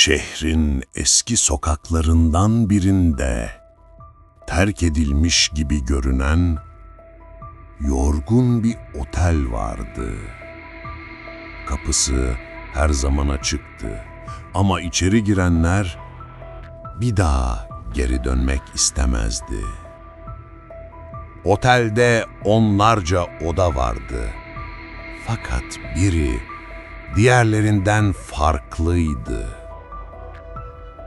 Şehrin eski sokaklarından birinde terk edilmiş gibi görünen yorgun bir otel vardı. Kapısı her zaman açıktı ama içeri girenler bir daha geri dönmek istemezdi. Otelde onlarca oda vardı. Fakat biri diğerlerinden farklıydı.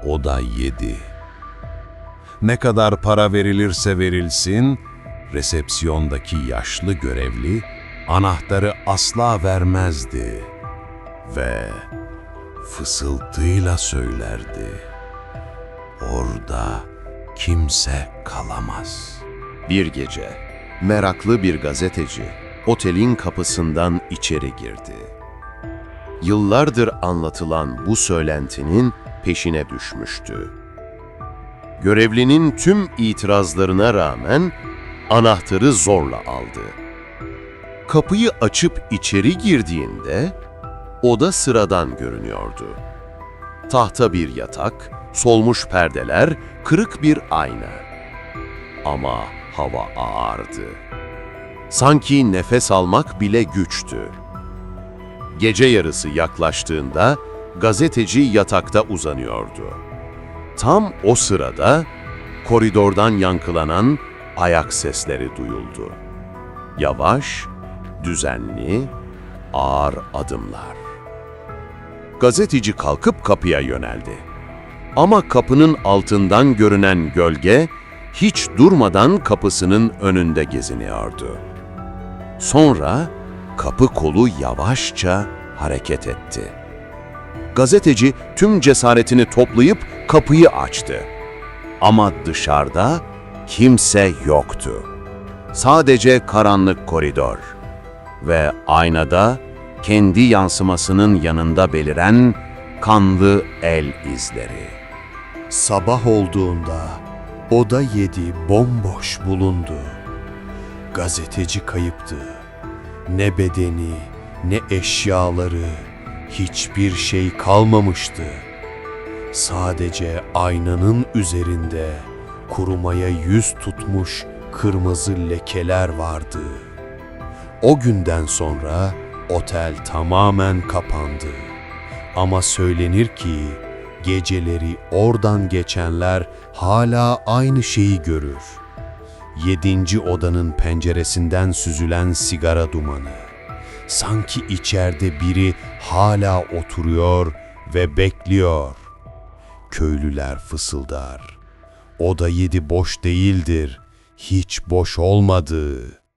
Oda 7. Ne kadar para verilirse verilsin, resepsiyondaki yaşlı görevli anahtarı asla vermezdi ve fısıltıyla söylerdi. Orada kimse kalamaz. Bir gece meraklı bir gazeteci otelin kapısından içeri girdi. Yıllardır anlatılan bu söylentinin peşine düşmüştü. Görevlinin tüm itirazlarına rağmen anahtarı zorla aldı. Kapıyı açıp içeri girdiğinde oda sıradan görünüyordu. Tahta bir yatak, solmuş perdeler, kırık bir ayna. Ama hava ağırdı. Sanki nefes almak bile güçtü. Gece yarısı yaklaştığında gazeteci yatakta uzanıyordu. Tam o sırada koridordan yankılanan ayak sesleri duyuldu. Yavaş, düzenli, ağır adımlar. Gazeteci kalkıp kapıya yöneldi. Ama kapının altından görünen gölge hiç durmadan kapısının önünde geziniyordu. Sonra kapı kolu yavaşça hareket etti. Gazeteci tüm cesaretini toplayıp kapıyı açtı. Ama dışarıda kimse yoktu. Sadece karanlık koridor ve aynada kendi yansımasının yanında beliren kanlı el izleri. Sabah olduğunda oda yedi bomboş bulundu. Gazeteci kayıptı. Ne bedeni, ne eşyaları, hiçbir şey kalmamıştı. Sadece aynanın üzerinde kurumaya yüz tutmuş kırmızı lekeler vardı. O günden sonra otel tamamen kapandı. Ama söylenir ki geceleri oradan geçenler hala aynı şeyi görür. Yedinci odanın penceresinden süzülen sigara dumanı. Sanki içeride biri hala oturuyor ve bekliyor. Köylüler fısıldar. Oda yedi boş değildir, hiç boş olmadı.''